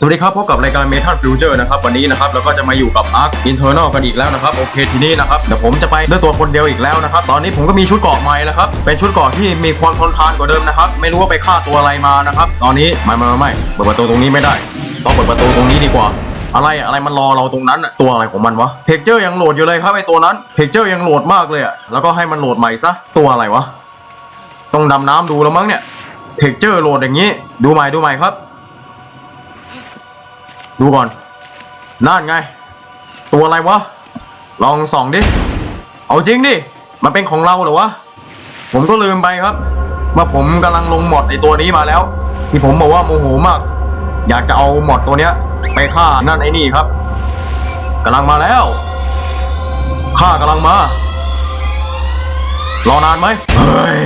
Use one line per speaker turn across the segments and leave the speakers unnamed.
สวัสดีครับพบกับรายการ Metal Future นะครับวันนี้นะครับเราก็จะมาอยู่กับ Arc Internal กันอีกแล้วนะครับโอเคทีนี้นะครับเดี๋ยวผมจะไปด้วยตัวคนเดียวอีกแล้วนะครับตอนนี้ผมก็มีชุดเกราะใหม่แล้วครับเป็นชุดเกราะที่มีความทนทานกว่าเดิมนะครับไม่รู้ว่าไปฆ่าตัวอะไรมานะครับตอนนี้ไม่ไม่ไม่ไม่เปิดประตูตรงนี้ไม่ได้ต้องเปิดประตูตรงนี้ดีกว่าอะไรอะไรมันรอเราตรงนั้นอะตัวอะไรของมันวะเพกเจอร์ยังโหลดอยู่เลยครับไอตัวนั้นเพกเจอร์ยังโหลดมากเลยอะแล้วก็ให้มันโหลดใหม่ซะตัวอะไรวะต้องดำน้ำดูแล้วมั้งเนี่ยเพกเจอร์โหลดอย่างนี้ ดูใหม่ดูใหม่ครับ ดูก่อน นั่นไง ตัวอะไรวะ ลองส่องดิ เอาจริงดิ มันเป็นของเราเหรอวะ ผมก็ลืมไปครับ ว่าผมกำลังลงหมอดไอตัวนี้มาแล้ว ที่ผมบอกว่าโมโหมาก อยากจะเอาหมอดตัวเนี้ย ไปฆ่านั่นไอ้นี่ครับกำลังมาแล้วข้ากำลังมา รอนานไหมเฮ้ย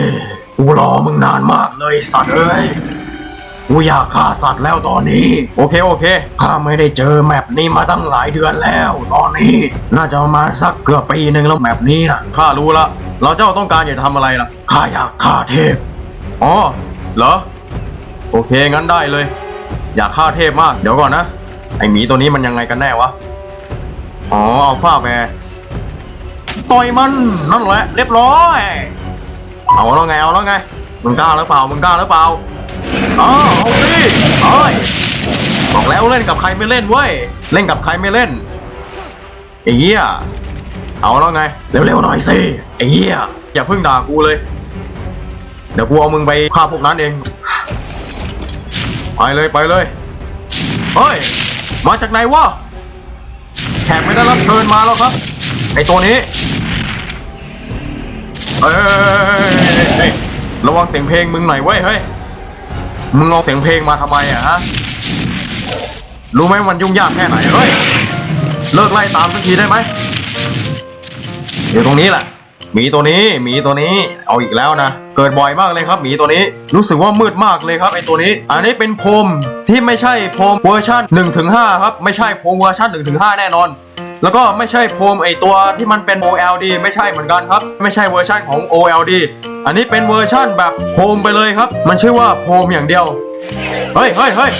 กูรอมึงนานมากเลยสัตว์เอ้ย กูอยากฆ่าสัตว์แล้วตอนนี้ โอเคโอเคข้าไม่ได้เจอแมปนี้มาตั้งหลายเดือนแล้ว ตอนนี้ น่าจะประมาณสักเกือบปีหนึ่งแล้วแมปนี้นะข้ารู้ละเราเจ้าต้องการอยากจะทำอะไรล่ะข้าอยากฆ่าเทพอ๋อเหรอโอเคงั้นได้เลย อยากฆ่าเทพมากเดี๋ยวก่อนนะไอหมีตัวนี้มันยังไงกันแน่วะอ๋ออัลฟาแวร์ต่อยมันนั่นแหละเรียบร้อย เอาแล้วไงเอาแล้วไงมึงกล้าหรือเปล่ามึงกล้าหรือเปล่า อ้าวเอาสิเอ้ยบอกแล้วเล่นกับใครไม่เล่นเว้ย เล่นกับใครไม่เล่นไอ้เหี้ยเอาแล้วไง เร็วๆหน่อยสิไอ้เหี้ยอย่าเพิ่งด่ากูเลย เดี๋ยวกูเอามึงไปฆ่าพวกนั้นเอง ไปเลยไปเลยเฮ้ย มาจากไหนวะแขกไม่ได้รับเชิญมาแล้วครับไอตัวนี้เฮ้ยระวังเสียงเพลงมึงหน่อยเว้ยเฮ้ย มึงเอาเสียงเพลงมาทำไมอะฮะ รู้ไหมมันยุ่งยากแค่ไหนเฮ้ย เลิกไล่ตามสักทีได้ไหมอยู่ตรงนี้แหละหมีตัวนี้หมีตัวนี้เอาอีกแล้วนะ เกิดบ่อยมากเลยครับหมีตัวนี้ รู้สึกว่ามืดมากเลยครับไอตัวนี้ อันนี้เป็นพรมที่ไม่ใช่พรมเวอร์ชัน1-5ครับไม่ใช่พรมเวอร์ชัน1-5 แน่นอน แล้วก็ไม่ใช่โพรมไอตัวที่มันเป็น OLD ไม่ใช่เหมือนกันครับ ไม่ใช่เวอร์ชันของ OLD อันนี้เป็นเวอร์ชันแบบโพรมไปเลยครับ มันชื่อว่าโพรมอย่างเดียว เฮ้ยเฮ้ยเฮ้ย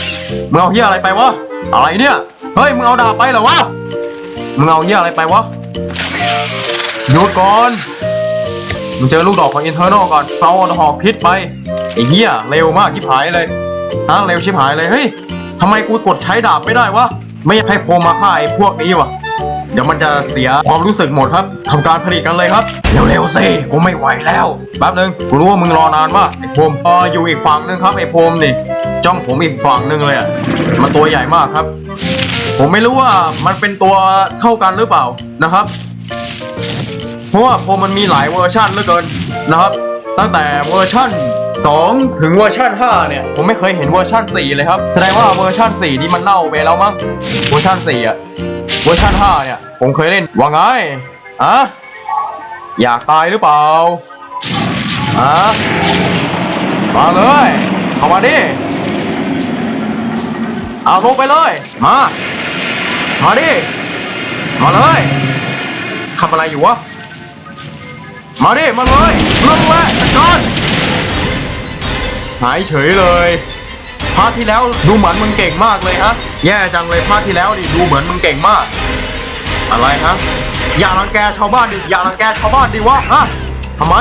มึงเอาเฮียอะไรไปวะ อะไรเนี่ย เฮ้ย มึงเอาดาบไปเหรอวะ มึงเอาเฮียอะไรไปวะหยุดก่อน มึงเจอลูกดอกของอินเทอร์นอลก่อนเอาหอกพิษไปไอ้เหี้ยเร็วมากชิบหายเลยฮะเร็วชิบหายเลย เฮ้ยทำไมกูกดใช้ดาบไม่ได้วะ ไม่อยากให้โพมาฆ่าไอ้พวกนี้วะ เดี๋ยวมันจะเสียความรู้สึกหมดครับทำการผลิตกันเลยครับ เร็วๆสิกูไม่ไหวแล้วแป๊บนึงกูรู้ว่ามึงรอนานมากไอ้พรมเอออยู่อีกฝั่งนึงครับไอ้พรมนี่จ้องผมอีกฝั่งนึงเลยอะมันตัวใหญ่มากครับ ผมไม่รู้ว่ามันเป็นตัวเท่ากันหรือเปล่านะครับ เพราะว่าพรมมันมีหลายเวอร์ชันเหลือเกินนะครับ ตั้งแต่เวอร์ชัน2 ถึงเวอร์ชัน5 เนี่ย ผมไม่เคยเห็นเวอร์ชัน4 เลยครับ แสดงว่าเวอร์ชัน4 นี่มันเน่าไปแล้วมั้งเวอร์ชัน4 อะ เวอร์ชัน5เนี่ย ผมเคยเล่นว่าไงอะอยากตายหรือเปล่าอะมาเลย เข้ามาดิ เอาลงไปเลย มา มาดิ มาเลยทำอะไรอยู่วะ มาดิ มาเลยนั่นแหละจัดการหายเฉยเลยพาร์ทที่แล้วดูเหมือนมึงเก่งมากเลยฮะ แย่จังเลยพาร์ทที่แล้วดิดูเหมือนมึงเก่งมาก อะไรฮะอย่ารังแกชาวบ้านดิอย่ารังแกชาวบ้านดิวะฮะทำไม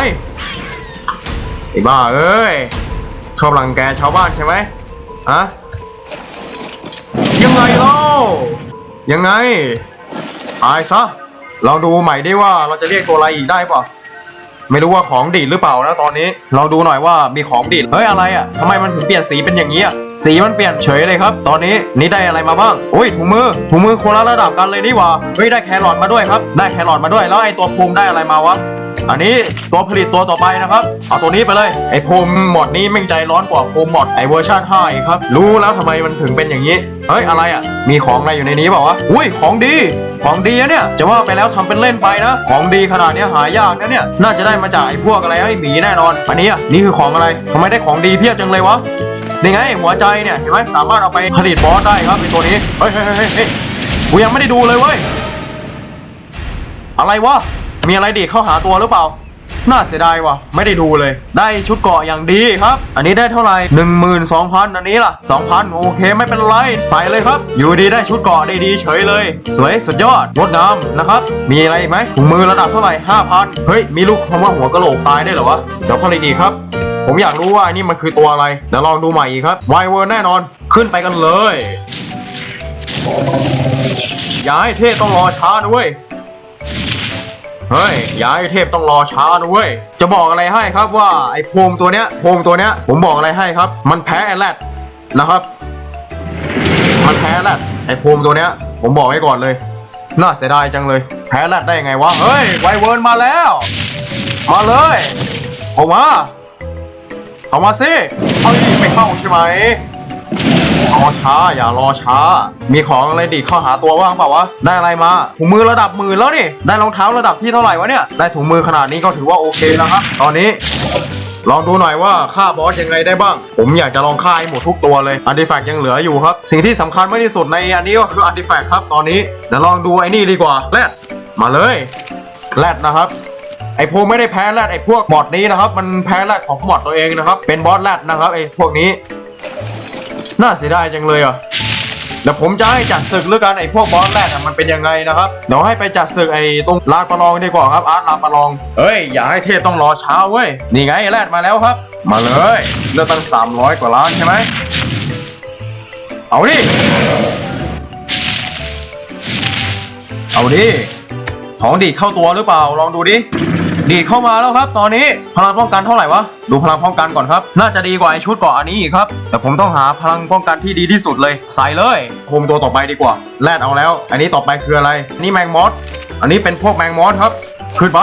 ไอ้บ้าเอ้ยชอบรังแกชาวบ้านใช่ไหมฮะยังไงเล่ายังไงตายซะลองดูใหม่ดิว่าเราจะเรียกตัวอะไรอีกได้ป่ะไม่รู้ว่าของดีดหรือเปล่านะตอนนี้ เราดูหน่อยว่ามีของดีดเฮ้ยอะไรอะทำไมมันถึงเปลี่ยนสีเป็นอย่างนี้อะ สีมันเปลี่ยนเฉยเลยครับ ตอนนี้นี่ได้อะไรมาบ้างอุ้ยถุงมือถุงมือคนละระดับกันเลยนี่หว่าเฮ้ยได้แครอทมาด้วยครับ ได้แครอทมาด้วย แล้วไอตัวภูมิได้อะไรมาวะอันนี้ตัวผลิตตัวต่อไปนะครับเอาตัวนี้ไปเลยไอภูมิหมดนี้แม่งใจร้อนกว่าภูมิหมดไอเวอร์ชัน5อีกครับ รู้แล้วทำไมมันถึงเป็นอย่างนี้เฮ้ยอะไรอะ มีของอะไรอยู่ในนี้เปล่าวะอุ้ยของดีของดีอะเนี่ยจะว่าไปแล้วทำเป็นเล่นไปนะ ของดีขนาดนี้หายากนะเนี่ย น่าจะได้มาจากไอ้พวกอะไรไอ้หมีแน่นอน อันนี้อะนี่คือของอะไรทำไมได้ของดีเพียบจังเลยวะ นี่ไงหัวใจเนี่ยเห็นไหมสามารถเอาไปผลิตบอสได้ครับไอ้ตัวนี้เฮ้ยเฮ้ยเฮ้ยเฮ้ยกูยังไม่ได้ดูเลยเว้ยอะไรวะมีอะไรดีเข้าหาตัวหรือเปล่า น่าเสียดายว่ะ ไม่ได้ดูเลย ได้ชุดเกาะอย่างดีครับ อันนี้ได้เท่าไหร่หนึ่งหมื่นสองพันอันนี้ล่ะสองพันโอเคไม่เป็นไร ใส่เลยครับ อยู่ดีได้ชุดเกาะได้ดีเฉยเลย สวยสุดยอดงดงามนะครับ มีอะไรอีกไหมถุงมือระดับเท่าไหร่ห้าพันเฮ้ย มีลูกคำว่าหัวกะโหลกตายได้เหรอวะ เดี๋ยวผลิตอีกครับ ผมอยากรู้ว่าอันนี้มันคือตัวอะไรเดี๋ยวลองดูใหม่อีกครับไวเวอร์แน่นอนขึ้นไปกันเลยอย่าให้เทพต้องรอช้าด้วยเฮ้ยอย่าให้เทพต้องรอช้าด้วยจะบอกอะไรให้ครับว่าไอ้โพงตัวเนี้ยโพงตัวเนี้ยผมบอกอะไรให้ครับ มันแพ้ไอ้แรดนะครับมันแพ้แรดไอ้โพงตัวเนี้ย ผมบอกไว้ก่อนเลย น่าเสียดายจังเลย แพ้แรดได้ยังไงวะ เฮ้ย ไวเวิร์นมาแล้ว มาเลยออกมา เอามาสิเอาดิไม่เข้าใช่ไหมรอช้าอย่ารอช้า มีของอะไรดีเข้าหาตัวว่างเปล่าวะ ได้อะไรมา ถุงมือระดับหมื่นแล้วนี่ ได้รองเท้าระดับที่เท่าไหร่วะเนี่ย ได้ถุงมือขนาดนี้ก็ถือว่าโอเคแล้วครับตอนนี้ ลองดูหน่อยว่าฆ่าบอสยังไงได้บ้าง ผมอยากจะลองฆ่าให้หมดทุกตัวเลยอันติแฟกยังเหลืออยู่ครับ สิ่งที่สำคัญมากที่สุดในอันนี้ก็คืออันติแฟกครับตอนนี้เดี๋ยวลองดูไอ้นี่ดีกว่าแรดมาเลยแรดนะครับ ไอพวกไม่ได้แพ้แรดไอพวกบอทนี้นะครับ มันแพ้แรดของบอทตัวเองนะครับ เป็นบอสแรดนะครับไอพวกนี้ น่าเสียดายจังเลยอะเดี๋ยวผมจะให้จัดศึกเรื่องกันไอ้พวกบอสแรกอะมันเป็นยังไงนะครับเดี๋ยวให้ไปจัดศึกไอ้ตรงลานประลองดีกว่าครับอาร์ตลานประลองเอ้ยอย่าให้เทพต้องรอเช้าเว้ยนี่ไงแรดมาแล้วครับ มาเลยเลือกตั้งสามร้อยกว่าล้านใช่ไหมเอาดิเอาดิของดีเข้าตัวหรือเปล่าลองดูดิ ดีดเข้ามาแล้วครับ ตอนนี้พลังป้องกันเท่าไหร่วะดูพลังป้องกันก่อนครับ น่าจะดีกว่าไอชุดกราะอันนี้อีกครับ แต่ผมต้องหาพลังป้องกันที่ดีที่สุดเลย ใส่เลยภูมิตัวต่อไปดีกว่าแรดเอาแล้ว อันนี้ต่อไปคืออะไรนนี้แมงมอสอันนี้เป็นพวกแมงมอสครับขึ้นไป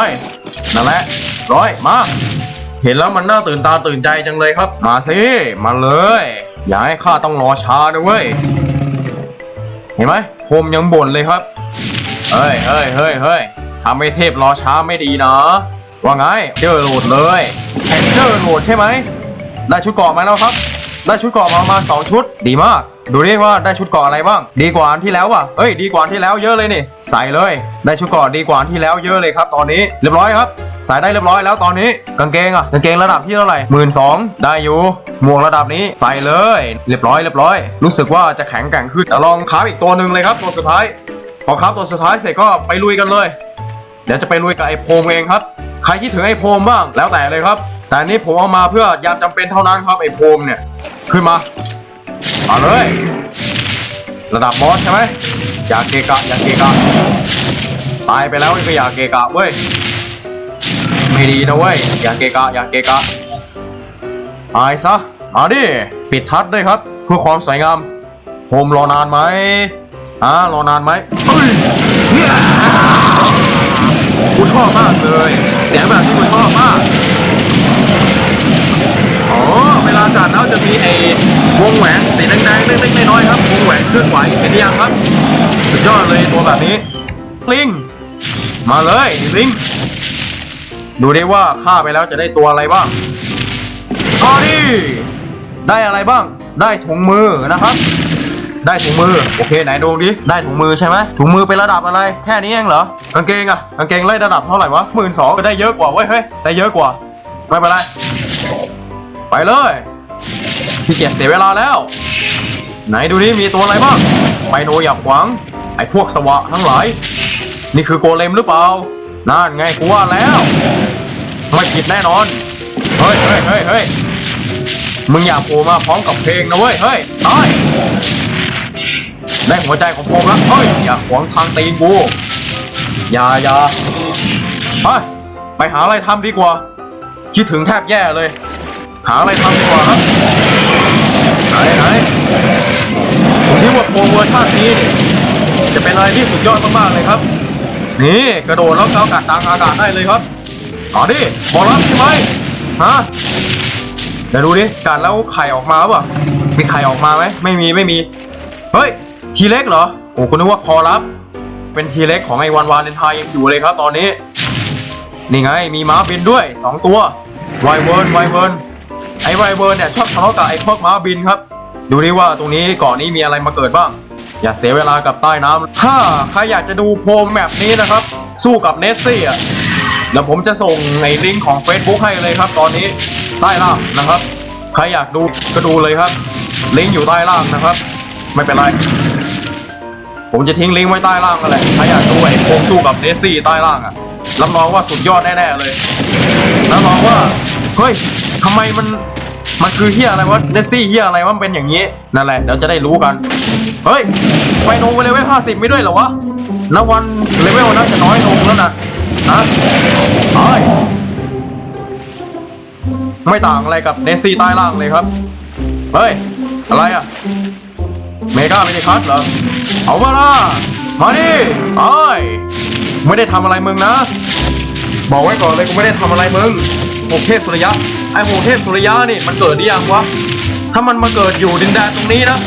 นั่นแหละร้อยมาเห็นแล้วมันน่าตื่นตาตื่นใจจังเลยครับ มาสิมาเลย อย่าให้ข้าต้องรอช้าด้วยเวยเห็นไหมผมยังบ่นเลยครับเฮ้ยเฮ้ยเฮ้ยเฮ้ยทำให้เทพรอช้าไม่ดีนะ ว่าไงเจอโหลดเลยแข่งเจอโหลดใช่ไหมได้ชุดเกาะมาแล้วครับ ได้ชุดเกาะมาประมาณสองชุด ดีมาก ดูดิว่าได้ชุดเกาะอะไรบ้าง ดีกว่าอันที่แล้วว่ะเอ้ยดีกว่าอันที่แล้วเยอะเลยนี่ ใส่เลย ได้ชุดเกาะดีกว่าอันที่แล้วเยอะเลยครับ ตอนนี้เรียบร้อยครับใส่ได้เรียบร้อยแล้วตอนนี้ กางเกงอะกางเกงระดับที่เท่าไหร่หมื่นสองได้อยู่หมวกระดับนี้ใส่เลย เรียบร้อยเรียบร้อย รู้สึกว่าจะแข็งแกร่งขึ้นเดี๋ยวลองค้าฟอีกตัวหนึ่งเลยครับตัวสุดท้ายพอครับตัวสุดท้ายเสร็จก็ไปลุยกันเลย เดี๋ยวจะไปลุยกับไอ้โพมเองครับ ใครคิดถึงไอ้โพมบ้างแล้วแต่เลยครับ แต่อันนี้ผมเอามาเพื่อยามจำเป็นเท่านั้นครับไอ้โพมเนี่ยขึ้นมามาเลย ระดับบอสใช่ไหมอย่าเกะกะอย่าเกะกะตายไปแล้วก็อย่าเกะกะเว้ยไม่ดีนะเว้ยอย่าเกะกะอย่าเกะกะตายซะมาดิปิดทัดด้วยครับเพื่อความสวยงามโฮมรอนานไหมอ่ารอนานไหมเฮ้ย กูชอบมากเลย เสียงแบบที่กูชอบมากอ๋อเวลาจัดแล้วจะมีไอ้วงแหวนสีแดงๆเล็กๆน้อยๆครับวงแหวนเคลื่อนไหวเห็นยังครับสุดยอดเลยตัวแบบนี้ ลิง มาเลยลิง ดูดิว่าฆ่าไปแล้วจะได้ตัวอะไรบ้างเอาดิได้อะไรบ้าง ได้ถุงมือนะครับ ได้ถุงมือ โอเคไหนดูดิได้ถุงมือใช่ไหมถุงมือเป็นระดับอะไร แค่นี้เองเหรอกางเกงอะกางเกงไล่ระดับเท่าไหร่วะหมื่นสองก็ได้เยอะกว่าเว้ยเฮ้ยได้เยอะกว่าไม่เป็นไรไปเลยพี่เกียจเสียเวลาแล้ว ไหนดูดิมีตัวอะไรบ้างไปโนอย่าขวางไอพวกสวะทั้งหลาย นี่คือโกเลมหรือเปล่านั่นไงกูว่าแล้วไม่ผิดแน่นอนเฮ้ยเฮ้ยเฮ้ยเฮ้ยมึงอย่าโผล่มาพร้อมกับเพลงนะเว้ยเฮ้ยตาย ได้หัวใจของผมแล้วเฮ้ยอย่าขวางทางตีกูอย่าอย่าไปไปหาอะไรทำดีกว่า คิดถึงแทบแย่เลย หาอะไรทำดีกว่าครับไหนไหนผมคิดว่าโปรเวอร์ชันนี้เนี่จะเป็นอะไรที่สุดยอดมากๆเลยครับ นี่กระโดดแล้วก้ากัดตางอากาศได้เลยครับต่อดิบอลรับใช่ไหมฮะเดี๋ยวดูดิกัดแล้วไข่ออกมาป่ะมีไข่ออกมาไหมไม่มีไม่มี เฮ้ย ทีเล็กเหรอ โอ้คุณนึกว่าคอรับ เป็นทีเล็กของไอ้วันวาเลนไทน์ยังอยู่เลยครับตอนนี้ นี่ไงมีม้าบินด้วยสองตัวไวเวิร์นไวเวิร์นไอ้ไวเวิร์นเนี่ยชอบทะเลาะกับไอ้พวกม้าบินครับ ดูดิว่าตรงนี้เกาะนี้มีอะไรมาเกิดบ้าง อย่าเสียเวลากับใต้น้ำถ้าใครอยากจะดูโพมแบบนี้นะครับ สู้กับเนสซี่อะเดี๋ยวผมจะส่งในลิงก์ของ Facebook ให้เลยครับตอนนี้ใต้ล่างนะครับ ใครอยากดูก็ดูเลยครับ ลิงก์อยู่ใต้ล่างนะครับ ไม่เป็นไร ผมจะทิ้งลิงก์ไว้ใต้ล่างกันแหละใครอยากดูไอ้โคงสู้กับเนสซี่ใต้ล่างอะรับรองว่าสุดยอดแน่ๆเลยรับรองว่า เฮ้ยทำไมมัน มันคือเฮียอะไรวะเนสซี่เฮียอะไรวะมันเป็นอย่างนี้ นั่นแหละเดี๋ยวจะได้รู้กัน เฮ้ยไปโนไปเลเวลห้าสิบไม่ด้วยเหรอวะนวันเลเวลน่าจะน้อยลงแล้วนะฮะเฮ้ยไม่ต่างอะไรกับเนสซี่ใต้ล่างเลยครับ เฮ้ย อะไรอะ มกาไม่ได้คัดเหรอ เอามาล่ะมาดิไอ้ไม่ได้ทำอะไรมึงนะ บอกไว้ก่อนเลยกูไม่ได้ทำอะไรมึงโหเทพสุริยะ ไอ้โหเทพสุริยะนี่มันเกิดหรือยังวะ ถ้ามันมาเกิดอยู่ดินแดนตรงนี้นะ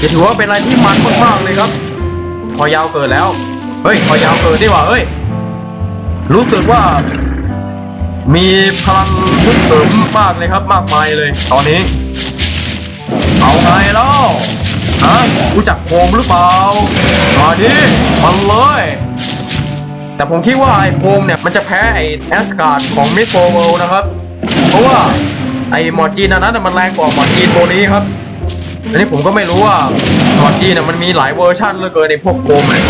จะถือว่าเป็นอะไรที่มันมากๆเลยครับ พอยาวเกิดแล้ว เฮ้ย พอยาวเกิดดีกว่าเฮ้ย รู้สึกว่า มีพลังฮึกเหิมมากเลยครับ มากมายเลย ตอนนี้ เอาไงแล้ว ฮะรู้จักโคมหรือเปล่ามาดิมันเลย แต่ผมคิดว่าไอ้โคมเนี่ยมันจะแพ้ไอ้แอสการ์ดของมิสโฟเวลนะครับ เพราะว่าไอ้หมอดจีนอันนั้นนะมันแรงกว่าหมอดจีนตัวนี้ครับ อันนี้ผมก็ไม่รู้ว่าหมอดจีนน่ะมันมีหลายเวอร์ชันเหลือเกินในพวกโคมเนี่ย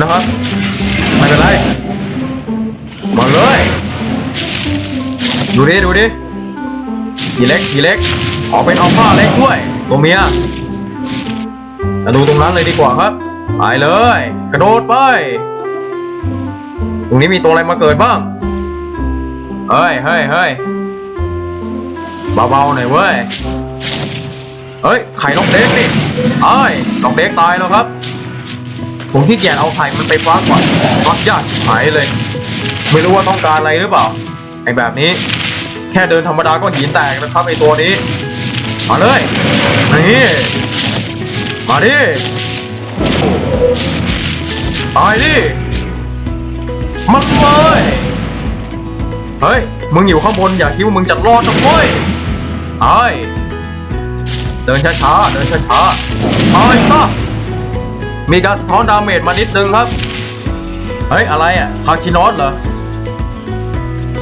นะครับไม่เป็นไรมาเลย ดูดิ ดูดิทีเล็กทีเล็ก ออกเป็นอัลฟาเล็กด้วย ตัวเมีย มาดูตรงนั้นเลยดีกว่าครับไปเลย กระโดดไป ตรงนี้มีตัวอะไรมาเกิดบ้างเฮ้ยเฮ้ยเฮ้ยเบาๆหน่อยเว้ยเฮ้ยไข่นกเด็กนี่เอ้ยนกเด็กตายแล้วครับ ผมที่เกียจเอาไข่มันไปฟักก่อนฟักยากหายเลย ไม่รู้ว่าต้องการอะไรหรือเปล่าไอ้แบบนี้ แค่เดินธรรมดาก็หินแตกนะครับไอ้ตัวนี้มาเลยนี่ มาดิตายดิมันเลยเฮ้ย มึงอยู่ข้างบนอย่าคิดว่ามึงจะรอดนะเว้ยไอ้เดินช้าๆเดินช้าๆตายซะมีการสะท้อนดาเมจมานิดนึงครับ เฮ้ย อะไรอะคาคินอสเหรอ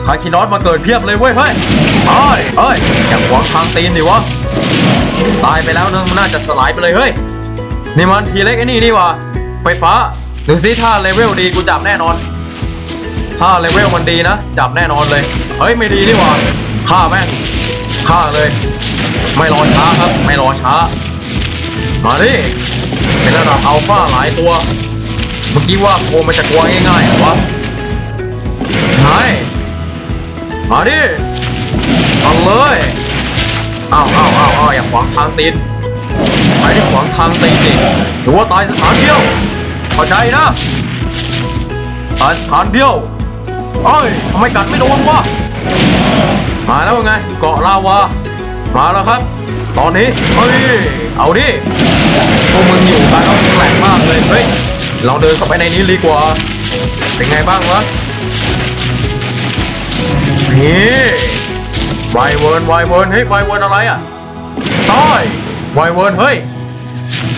คาคินอสมาเกิดเพียบเลยเว้ยเฮ้ยเฮ้ยเฮ้ยอย่าขวางทางตีนดิวะ ตายไปแล้วเนึงมันน่าจะสลายไปเลยเฮ้ย นี่มันทีเล็กไอ้นี่นี่วะไฟฟ้าดูสิถ้าเลเวลดีกูจับแน่นอน ถ้าเลเวลมันดีนะ จับแน่นอนเลย เฮ้ยไม่ดีนี่ว่าฆ่าแม่งฆ่าเลย ไม่รอช้าครับ ไม่รอช้า มาดิเป็นระดับอัลฟาหลายตัว เมื่อกี้ว่าโคมันจะกลัวง่ายๆเหรอวะไหนมาดิเอาเลย อ้าวอ้าวอ้าวอ้าวอย่าขวางทางตี ไปที่ขวางทางตีนดิหรือว่าตายสถานเดียวเข้าใจนะตายสถานเดียวเอ้ยทำไมกัดไม่โดนวะมาแล้วไงเกาะลาวามาแล้วครับ ตอนนี้เฮ้ยเอาดิพวกมึงอยู่กันแล้วแปลกมากเลยเฮ้ยเราเดินเข้าไปในนี้ดีกว่าเป็นไงบ้างวะนี่ไวเวิร์นไวเวิร์นเฮ้ยไวเวิร์นอะไรอะต้อย ไวเวิร์นเฮ้ย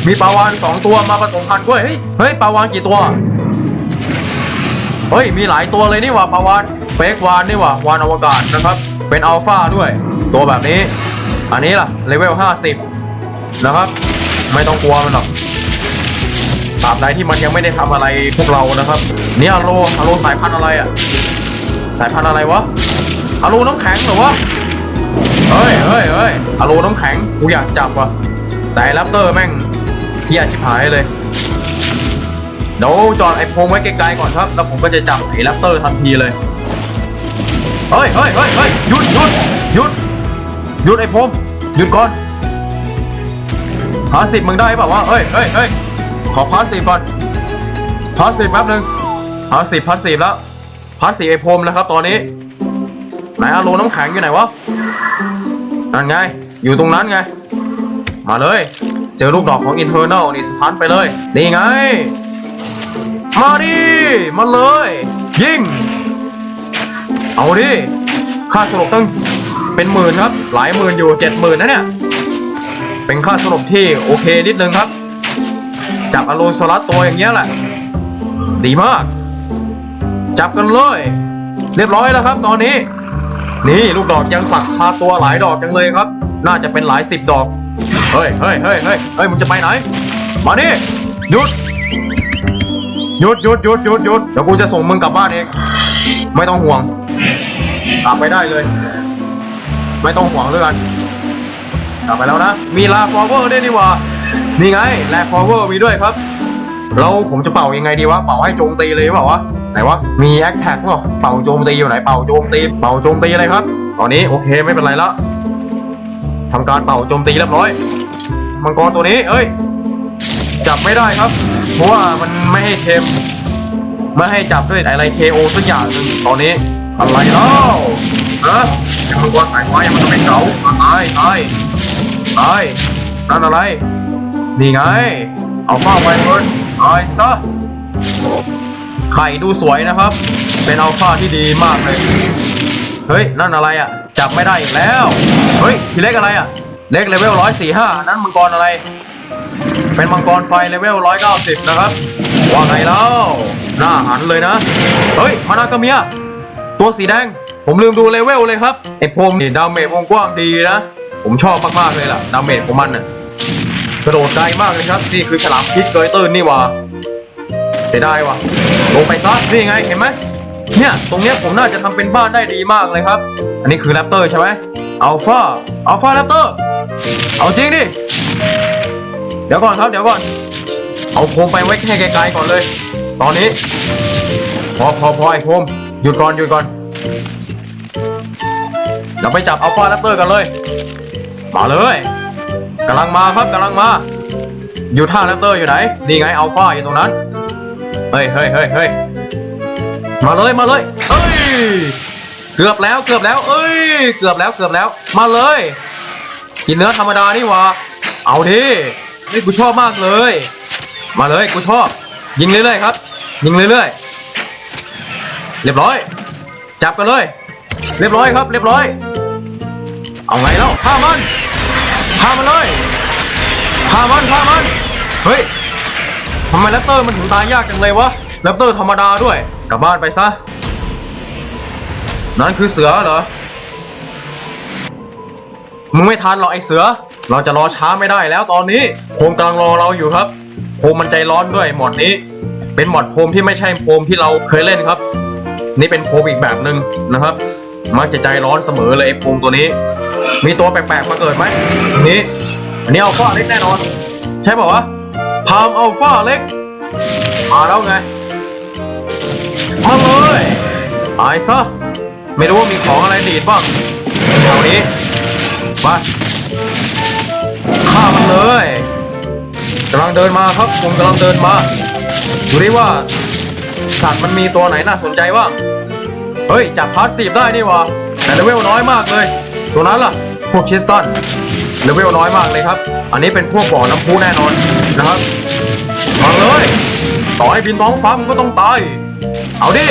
มีปลาวานสองตัวมาผสมพันธุ์ด้วยเฮ้ยเฮ้ยปลาวานกี่ตัว เฮ้ยมีหลายตัวเลยนี่หว่าปลาวานเฟกวานนี่หว่าวานอวกาศนะครับ เป็นอัลฟาด้วย ตัวแบบนี้ อันนี้ล่ะเลเวล50 นะครับ ไม่ต้องกลัวมันหรอกตราบใดที่มันยังไม่ได้ทำอะไรพวกเรานะครับนี่อโลอโลสายพันธุ์อะไรอะสายพันธุ์อะไรวะอโลน้ำแข็งหรอวะ เฮ้ยเฮ้ยเฮ้ยอโลน้ำแข็งกูอยากจับว่ะ แต่แรปเตอร์แม่งเฮียชิบหายเลย เดี๋ยวจอดไอ้พงไว้ไกลๆก่อนครับ แล้วผมก็จะจับไอ้แรปเตอร์ทันทีเลย เฮ้ยเฮ้ยเฮ้ยเฮ้ยหยุดหยุดหยุดหยุดไอ้พงหยุดก่อนพาสิบมึงได้ป่าวะเฮ้ยเฮ้ยเฮ้ยขอพาสิบก่อนพาสิบแป๊บนึงพาสิบพาสิบแล้วพาสิบไอ้พรมแล้วครับตอนนี้ ไหนอะโลน้ำแข็งอยู่ไหนวะนั่นไง อยู่ตรงนั้นไง มาเลย เจอลูกดอกของ internal นี่สตันไปเลย นี่ไง มาดิมาเลย ยิง เอาดิ ค่าสลบตั้งเป็นหมื่นครับ หลายหมื่นอยู่เจ็ดหมื่นนะเนี่ย เป็นค่าสลบที่โอเคนิดนึงครับ จับอโลนสลัดตัวอย่างเงี้ยแหละ ดีมาก จับกันเลย เรียบร้อยแล้วครับตอนนี้ นี่ลูกดอกยังปักคาตัวหลายดอกจังเลยครับ น่าจะเป็นหลายสิบดอก เฮ้ยเฮ้ยเฮ้ยเฮ้ยเฮ้ยมึงจะไปไหน มานี่หยุดหยุดหยุดหยุดหยุดหยุดเดี๋ยวกูจะส่งมึงกลับบ้านเอง ไม่ต้องห่วงกลับไปได้เลย ไม่ต้องห่วงเรื่องกันกลับไปแล้วนะ มีลาฟอร์เวอร์ด้วยนี่ว่า นี่ไงแลฟอร์เวอร์มีด้วยครับ แล้วผมจะเป่ายังไงดีวะ เป่าให้โจมตีเลยเปล่าวะ ไหนวะ มีแอคแท็กเปล่าเป่าโจมตีอยู่ไหน เป่าโจมตี เป่าโจมตีอะไรครับ ตอนนี้โอเคไม่เป็นไรแล้วทำการเป่าโจมตีเรียบร้อย มังกรตัวนี้ เอ้ย จับไม่ได้ครับ เพราะว่ามันไม่ให้เทมไม่ให้จับด้วยอะไร KO สักอย่างหนึ่งตอนนี้อะไรเล่าฮะไอ้มังกรสายฟ้ายังมันก็ไม่เก๋ามาตายตายตายนั่นอะไร นี่ไง เอาฟ้าไวเบิร์นตายซะ ไข่ดูสวยนะครับ เป็นอัลฟาที่ดีมากเลย เฮ้ย นั่นอะไรอะ จับไม่ได้อีกแล้ว เฮ้ย ทีเล็กอะไรอะ เล็กเลเวลร้อยสี่ห้านั้นมังกรอะไร เป็นมังกรไฟเลเวลร้อยเก้าสิบนะครับ ว่าไงแล้วหน้าหันเลยนะ เฮ้ย มานากาเมีย ตัวสีแดง ผมลืมดูเลเวลเลยครับ ไอ้พรมนี่ดาเมจวงกว้างดีนะ ผมชอบมากๆเลยล่ะ ดาเมจของมันน่ะกระโดดไกลมากเลยครับ นี่คือฉลามพิษเกยตื้นนี่หว่า เสียดายว่ะ ลงไปซะนี่ไงเห็นไหมเนี่ยตรงเนี้ยผมน่าจะทำเป็นบ้านได้ดีมากเลยครับ อันนี้คือแรปเตอร์ใช่ไหมอัลฟาอัลฟาแรปเตอร์เอาจริงดิเดี๋ยวก่อนครับเดี๋ยวก่อน เอาโคมไปไว้แค่ไกลๆก่อนเลย ตอนนี้ พอพอพอไอ้โคมหยุดก่อนหยุดก่อนเดี๋ยวไปจับอัลฟาแรปเตอร์กันเลย มาเลยกำลังมาครับกำลังมา อยู่ท่าแรปเตอร์อยู่ไหนนี่ไงอัลฟาอยู่ตรงนั้น เฮ้ยเฮ้ยเฮ้ยเฮ้ยมาเลยมาเลยเฮ้ยเกือบแล้วเกือบแล้วเอ้ย เกือบแล้วเกือบแล้ว มาเลย กินเนื้อธรรมดานี่หวะเอาดินี่กูชอบมากเลย มาเลยกูชอบ ยิงเรื่อยๆครับ ยิงเรื่อยๆเรียบร้อย จับกันเลย เรียบร้อยครับ เรียบร้อย เอาไงแล้วฆ่ามันฆ่ามันเลยฆ่ามันฆ่ามันเฮ้ย ทำไมแรปเตอร์มันถึงตายยากจังเลยวะแรปเตอร์ธรรมดาด้วย กลับบ้านไปซะ นั่นคือเสือเหรอ มึงไม่ทันหรอกไอเสือ เราจะรอช้าไม่ได้แล้วตอนนี้โพมกำลังรอเราอยู่ครับโพมมันใจร้อนด้วยหมอดนี้ เป็นหมอดโพมที่ไม่ใช่โพมที่เราเคยเล่นครับ นี่เป็นโพมอีกแบบหนึ่งนะครับ มักจะใจร้อนเสมอเลยไอโพมตัวนี้ มีตัวแปลกๆมาเกิดไหมนี่อันนี้เอัลฟาเล็กแน่นอน ใช่ป่าวะ พามอัลฟาเล็ก มาแล้วไง มาเลยตายซะ ไม่รู้ว่ามีของอะไรดีดบ้างแถวนี้มาฆ่ามันเลยกำลังเดินมาครับ ผมกำลังเดินมาดูดิว่า สัตว์มันมีตัวไหนน่าสนใจบ้างเฮ้ย จับพาร์ทสีบได้นี่หวะแต่เลเวลน้อยมากเลย ตัวนั้นล่ะ พวกคิสตัน เลเวลน้อยมากเลยครับ อันนี้เป็นพวกบ่อน้ำพุแน่นอนนะครับมาเลย ต่อให้บินท้องฟ้ามึงก็ต้องตาย เอาดิ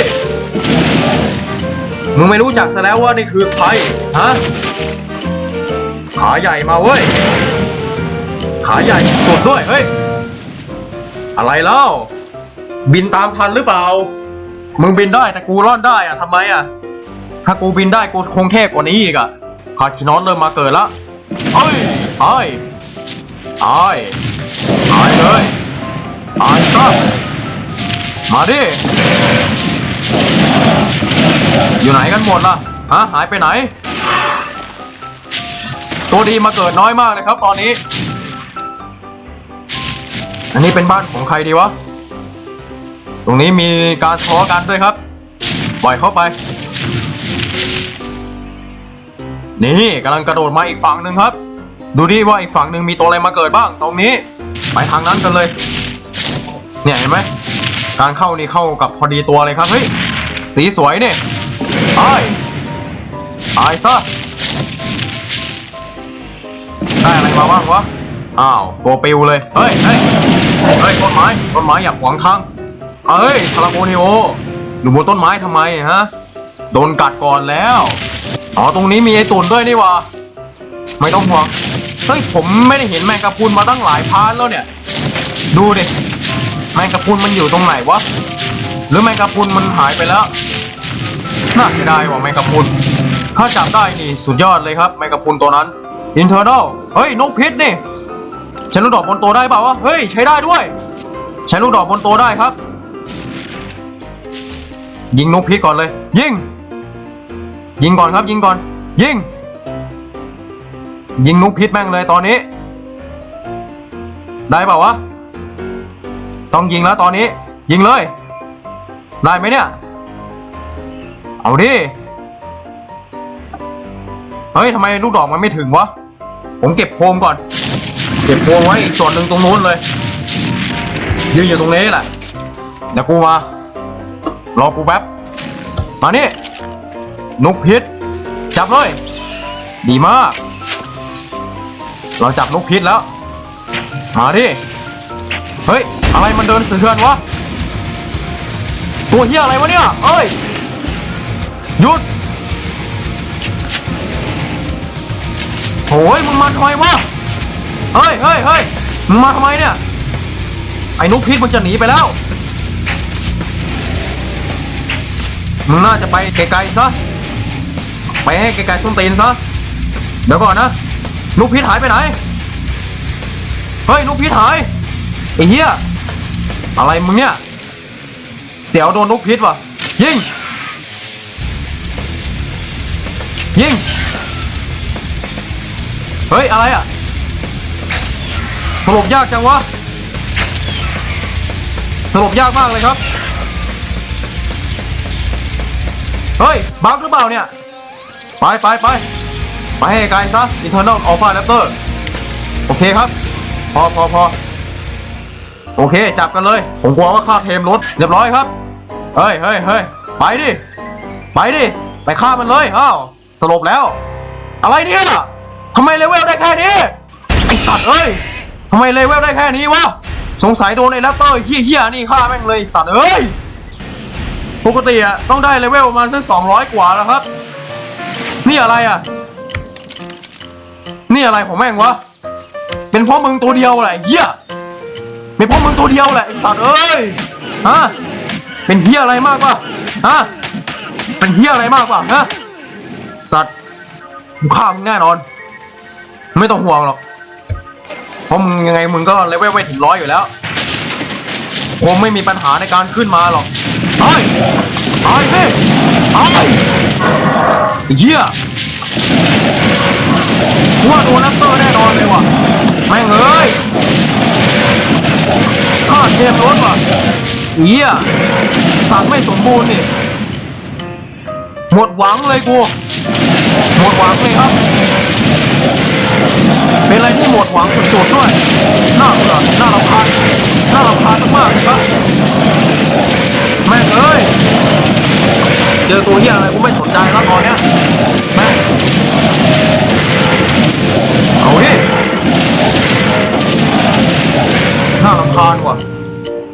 มึงไม่รู้จักซะแล้วว่านี่คือใครฮะ ขาใหญ่มาเว้ย ขาใหญ่สุดด้วย เฮ้ย อะไรเล่า บินตามทันหรือเปล่า มึงบินได้แต่กูร่อนได้อะทำไมอะถ้ากูบินได้กูคงเทพกว่านี้อีกอะคาคินอนเริ่มมาเกิดละ เอ้ยตายตายตายเลยตายซะมาดิอยู่ไหนกันหมดล่ะฮะหายไปไหน ตัวดีมาเกิดน้อยมากเลยครับตอนนี้ อันนี้เป็นบ้านของใครดีวะ ตรงนี้มีการทะเลาะกันด้วยครับปล่อยเข้าไป นี่กำลังกระโดดมาอีกฝั่งหนึ่งครับ ดูดิว่าอีกฝั่งหนึ่งมีตัวอะไรมาเกิดบ้าง ตรงนี้ ไปทางนั้นกันเลย เนี่ยเห็นไหมการเข้านี่เข้ากับพอดีตัวเลยครับเฮ้ยสีสวยเนี่ตายตายซะได้อะไรมาบ้างวะอ้าวตัวปิวเลยเฮ้ยเฮ้ยเฮ้ยต้นไม้ต้นไม้อย่าขวางทางเอ้ยทาราโกนิโออยู่บนต้นไม้ทำไมฮะโดนกัดก่อนแล้ว อ๋อตรงนี้มีไอ้ตุ่นด้วยนี่วะไม่ต้องห่วงเฮ้ยผมไม่ได้เห็นแมงกะพรุนมาตั้งหลายพาร์ทแล้วเนี่ย ดูดิแมงกะพรุนมันอยู่ตรงไหนวะหรือแมงกะพรุนมันหายไปแล้วน่าเสียดายว่ะแมงกะพรุนถ้าจับได้นี่สุดยอดเลยครับแมงกะพรุนตัวนั้น internal เฮ้ยนกพิษนี่ใช้ลูกดอกบนโตได้เปล่าวะเฮ้ยใช้ได้ด้วย ใช้ลูกดอกบนโตได้ครับ ยิงนกพิษก่อนเลย ยิง ยิงก่อนครับ ยิงก่อน ยิง ยิงนกพิษแม่งเลยตอนนี้ ได้เปล่าวะ ต้องยิงแล้วตอนนี้ ยิงเลย ได้ไหมเนี่ย เอาดิ เฮ้ยทำไมลูกดอกมันไม่ถึงวะ ผมเก็บโคมก่อน เก็บโคมไว้อีกส่วนหนึ่งตรงนู้นเลยยืนอยู่ตรงนี้แหละเดี๋ยวกูมา รอกูแป๊บ มานี่ นกพิษ จับเลย ดีมาก เราจับนกพิษแล้ว มาดิ เฮ้ย อะไรมันเดินเสือนวะ ตัวเฮียอะไรวะเนี่ย เอ้ย หยุดโอ้ยมึงมาทำไมวะ เฮ้ยเฮ้ยเฮ้ยมึงมาทำไมเนี่ย ไอ้นกพิษมันจะหนีไปแล้ว มึงน่าจะไปไกลๆซะ ไปให้ไกลๆส้นตีนซะเดี๋ยวก่อนนะนุกพิษหายไปไหนเฮ้ยนุกพิษหายไอ้เหี้ยอะไรมึงเนี่ยเสียวโดนนุกพิษว่ะยิงยิงเฮ้ยอะไรอะสรุปยากจังวะสรุปยากมากเลยครับ เฮ้ยบักหรือเปล่าเนี่ย ไปไปไปไปให้ไกลซะ Internal Alpha Raptor โอเคครับ พอพอพอโอเค จับกันเลย ผมกลัวว่าค่าเทมลดเรียบร้อยครับ เฮ้ยเฮ้ยเฮ้ยไปดิ ไปดิ ไปฆ่ามันเลย อ้าว สลบแล้ว อะไรเนี่ยทำไมเลเวลได้แค่นี้ ไอสัตว์เอ้ยทำไมเลเวลได้แค่นี้วะ สงสัยโดนไอ้แรปเตอร์เฮี้ยๆนี่ฆ่าแม่งเลยสัตว์เอ้ย ปกติอะต้องได้เลเวลประมาณสักสองร้อยกว่าแล้วครับ นี่อะไรอะ นี่อะไรของแม่งวะ เป็นเพราะมึงตัวเดียวแหละเฮียเป็นเพราะมึงตัวเดียวแหละไอสัตว์เอ้ย ฮะ เป็นเฮียอะไรมากปะฮะ เป็นเฮียอะไรมากปะฮะ สัตว์กูฆ่ามึงแน่นอน ไม่ต้องห่วงหรอก เพราะมึงยังไงมึงก็เลเวลไม่ถึงร้อยอยู่แล้วผมไม่มีปัญหาในการขึ้นมาหรอกตาย ตายสิตายไอ้เหี้ยกูว่าโดนแรปเตอร์แน่นอนเลยว่ะแม่งเอ้ยข้าเทมรถว่ะเหี้ยสัตว์ไม่สมบูรณ์นี่หมดหวังเลยกูหมดหวังเลยครับ เป็นอะไรที่หมดหวังสุดๆด้วยน่าเบื่อน่ารำคาญน่ารำคาญมากๆเลยครับแม่งเอ้ย เจอตัวเหี้ยอะไรกูไม่สนใจแล้วตอนเนี้ยแม่งเอาดิน่ารำคาญว่ะ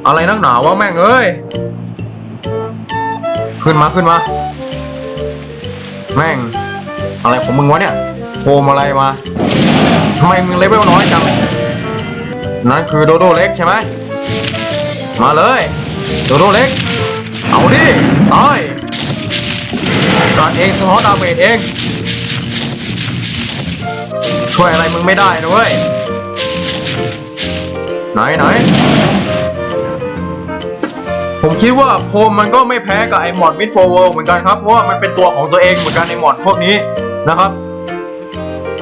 อะไรนักหนาวะแม่งเอ้ย ขึ้นมาขึ้นมา แม่ง อะไรของมึงวะเนี่ยโทรมอะไรมาทำไมมึงเลเวลน้อยจัง นั่นคือโดโดเล็กใช่ไหม มาเลย โดโดเล็ก เอาดิตาย การเองสะท้อนดาเมจเอง ช่วยอะไรมึงไม่ได้นะเว้ย ไหนไหนผมคิดว่าโพมมันก็ไม่แพ้กับไอมอดมิดโฟเวิลเหมือนกันครับ เพราะว่ามันเป็นตัวของตัวเองเหมือนกันในมอดพวกนี้นะครับ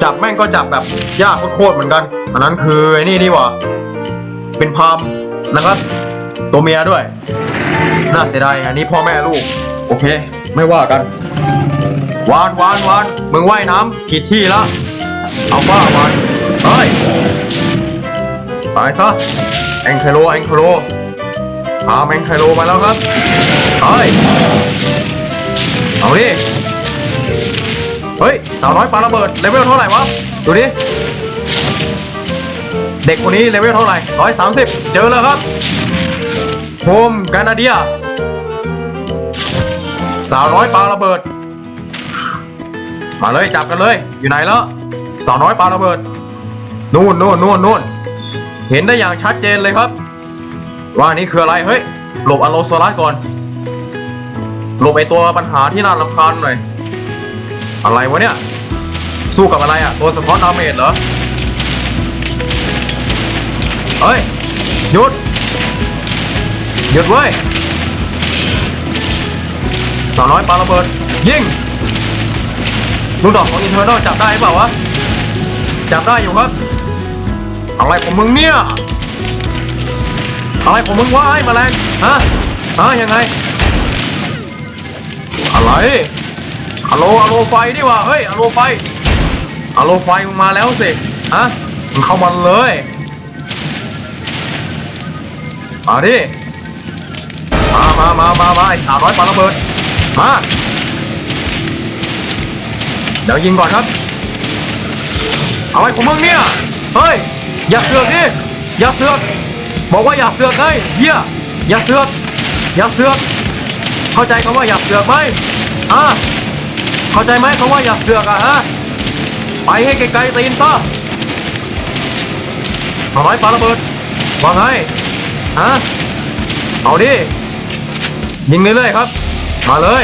จับแม่งก็จับแบบยากโคตรเหมือนกัน อันนั้นคือไอ้นี่นี่หว่าเป็นพามนะครับ ตัวเมียด้วย น่าเสียดายอันนี้พ่อแม่ลูก โอเค ไม่ว่ากัน วานวานวานมึงว่ายน้ำผิดที่ละเอาบ้าวานเฮ้ยตายซะแองเคโลแองเคโลพาแองเคโลมาแล้วครับเฮ้ยเอาดิเฮ้ยสาวน้อยปาระเบิดเลเวลเท่าไหร่วะดูดิเด็กคนนี้เลเวลเท่าไหร่ร้อยสามสิบเจอแล้วครับโฮมกานาเดีย สาวน้อยปาระเบิด มาเลยจับกันเลย อยู่ไหนแล้วสาวน้อยปาระเบิด นู่นนู่นนู่นนู่นเห็นได้อย่างชัดเจนเลยครับ ว่านี่คืออะไรเฮ้ยหลบอโลโซลัสก่อนหลบไอตัวปัญหาที่น่ารำคาญหน่อยอะไรวะเนี่ย สู้กับอะไรอะ ตัวสะท้อนดาเมจเหรอเฮ้ยหยุดหยุดเว้ย สาวน้อยปาระเบิดยิงลูกดอกของอินเทอร์นอลจับได้เปล่าวะจับได้อยู่ครับอะไรของมึงเนี่ยอะไรของมึงวะไอ้แมลงฮะฮะยังไง อะไรอะโลอะโลไฟดิวะเฮ้ยอะโลไฟอะโลไฟมึงมาแล้วสิฮะมึงเข้ามาเลยมาดิมามามามามาไอ้สามร้อยปาระเบิด มาเดี๋ยวยิงก่อนครับ เอะไรของมึงเนี่ย เฮ้ย อย่าเสือกดิ อย่าเสือก บอกว่าอย่าเสือกไงเหี้ยอย่าเสือก อย่าเสือก เข้าใจคำว่าอย่าเสือกไหมอะเข้าใจไหมคำว่าอย่าเสือกอะฮะ ไปให้ไกลๆตีนซะเอาไว้ปาระเบิดว่าไงฮะเอาดิ ยิงเรื่อยๆครับ มาเลย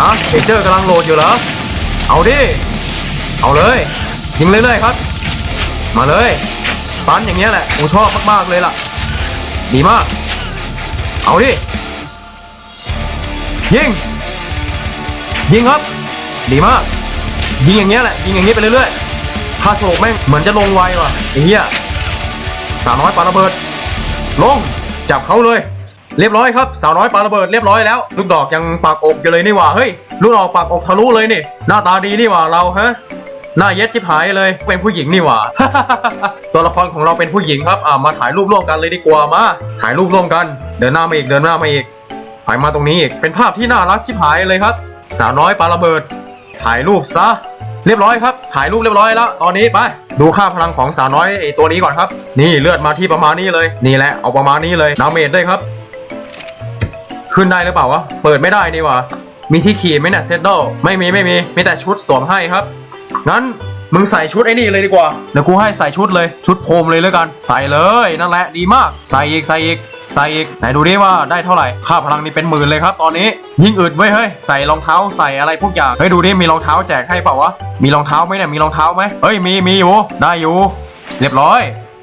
ฮะเอเจอร์กำลังโหลดอยู่เหรอ เอาดิ เอาเลยยิงเรื่อยๆครับ มาเลยปันอย่างเงี้ยแหละผมชอบมากๆเลยล่ะ ดีมาก เอาดิ ยิง ยิงครับ ดีมาก ยิงอย่างเงี้ยแหละ ยิงอย่างเงี้ยไปเรื่อยๆถ้าโศกแม่งเหมือนจะลงไวว่ะไอ้เหี้ยสาวน้อยปาระเบิด ลง จับเขาเลย เรียบร้อยครับสาวน้อยปาระเบิดเรียบร้อยแล้วลูกดอกยังปากอกอยู่เลยนี่หว่าเฮ้ยลูกดอกปากอกทะลุเลยนี่ หน้าตาดีนี่หว่าเราฮะหน้าเย็ดจิบหายเลยเป็นผู้หญิงนี่หว่า ตัวละครของเราเป็นผู้หญิงครับอ่ามาถ่ายรูปร่วมกันเลยดีกว่ามาถ่ายรูปร่วมกัน เดินหน้ามาอีกเดินหน้ามาอีกถ่ายมาตรงนี้อีกเป็นภาพที่น่ารักชิบหายเลยครับ สาวน้อยปาระเบิด ถ่ายรูปซะเรียบร้อยครับถ่ายรูปเรียบร้อยแล้ว ตอนนี้ไปดูค่าพลังของสาวน้อยไอตัวนี้ก่อนครับ นี่เลือดมาที่ประมาณนี้เลย นี่แหละเอาประมาณนี้เลยดาเมจด้วยครับ ขึ้นได้หรือเปล่าวะ เปิดไม่ได้นี่ว่ามีที่ขี่ไหมเนี่ยเซตโดไม่มีไม่มี มีแต่ชุดสวมให้ครับ งั้นมึงใส่ชุดไอ้นี่เลยดีกว่า เดี๋ยวกูให้ใส่ชุดเลย ชุดโพรมเลยแล้วกัน ใส่เลยนั่นแหละดีมาก ใส่อีกใส่อีกใส่อีก ไหนดูดิว่าได้เท่าไหร่ ค่าพลังนี่เป็นหมื่นเลยครับตอนนี้ ยิ่งอึดไว้ยเฮ้ย ใส่รองเท้าใส่อะไรพวกอย่าง เฮ้ยดูดิมีรองเท้าแจกให้เปล่าวะ มีรองเท้าไหมเนี่ยมีรองเท้าไหมเฮ้ยมีมีอยู่ ได้อยู่ เรียบร้อย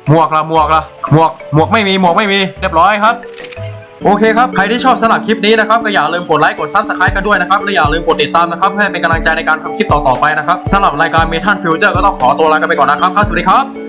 หมวกละหมวกละหมวกหมวกไม่มีหมวกไม่มี เรียบร้อยครับ โอเคครับ ใครที่ชอบสำหรับคลิปนี้นะครับก็อย่าลืมกดไลค์กดซับสไครต์กันด้วยนะครับและอย่าลืมกดติดตามนะครับเพื่อให้เป็นกำลังใจในการทำคลิปต่อๆไปนะครับสำหรับรายการ Metal Future ก็ต้องขอตัวลากันไปก่อนนะครับครับสวัสดีครับ